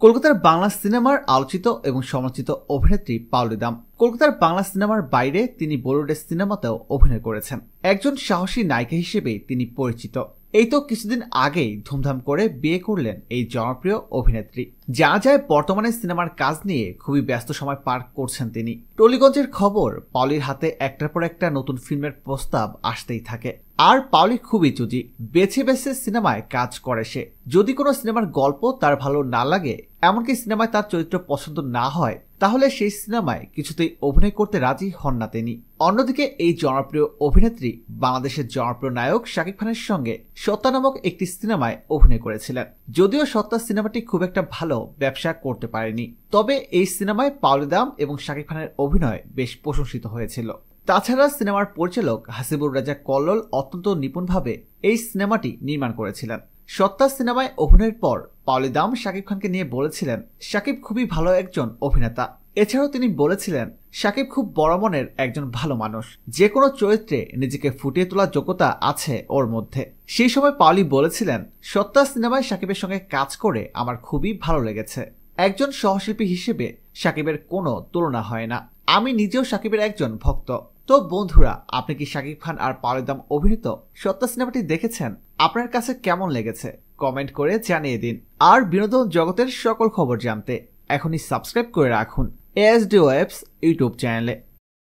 কলকাতার বাংলা সিনেমার আলোচিত এবং সমালোচিত অভিনেত্রী পাউলি দাম। কলকাতার বাংলা সিনেমার বাইরে তিনি বলিউডের সিনেমাতেও অভিনয় করেছেন। একজন সাহসী নায়িকা হিসেবে তিনি পরিচিত। এই তো কিছুদিন আগেই ধুমধাম করে বিয়ে করলেন এই জনপ্রিয় অভিনেত্রী। যা যায় বর্তমানে সিনেমার কাজ নিয়ে খুবই ব্যস্ত সময় পার করছেন তিনি। টলিগঞ্জের খবর পাউলির হাতে একটার পর একটা নতুন ফিল্মের প্রস্তাব আসতেই থাকে। আর পাউলি খুবই চুজি, বেছে বেছে সিনেমায় কাজ করে সে। যদি কোনো সিনেমার গল্প তার ভালো না লাগে, এমনকি সিনেমায় তার চরিত্র পছন্দ না হয় তাহলে সেই সিনেমায় কিছুতেই অভিনয় করতে রাজি হন না তিনি। অন্যদিকে এই জনপ্রিয় অভিনেত্রী, বাংলাদেশের জনপ্রিয় নায়ক শাকিব খানের সঙ্গে সত্তা নামক একটি সিনেমায় অভিনয় করেছিলেন। যদিও সত্তা সিনেমাটি খুব একটা ভালো ব্যবসা করতে পারেনি। তবে এই সিনেমায় পাউলিদাম এবং শাকিব খানের অভিনয় বেশ প্রশংসিত হয়েছিল। তাছাড়া সিনেমার পরিচালক হাসিবুর রাজা কল্লোল অত্যন্ত নিপুণভাবে এই সিনেমাটি নির্মাণ করেছিলেন। সত্তা সিনেমায় অভিনয়ের পর পাওলিদাম শাকিব খানকে নিয়ে বলেছিলেন, শাকিব খুবই ভালো একজন অভিনেতা। এছাড়াও তিনি বলেছিলেন, শাকিব খুব বড় মনের একজন ভালো মানুষ। যে কোনো চরিত্রে নিজেকে ফুটিয়ে তোলার যোগ্যতা আছে ওর মধ্যে। সেই সময় পাওলি বলেছিলেন, সত্তা সিনেমায় শাকিবের সঙ্গে কাজ করে আমার খুবই ভালো লেগেছে। একজন সহশিল্পী হিসেবে শাকিবের কোনো তুলনা হয় না। আমি নিজেও সাকিবের একজন ভক্ত। তো বন্ধুরা, আপনি কি শাকিব খান আর পারুদাম অভিনীত সত্তা সিনেমাটি দেখেছেন? আপনার কাছে কেমন লেগেছে? কমেন্ট করে জানিয়ে দিন। আর বিনোদন জগতের সকল খবর জানতে এখনই সাবস্ক্রাইব করে রাখুন এস ওয়েবস ইউটিউব চ্যানেলে।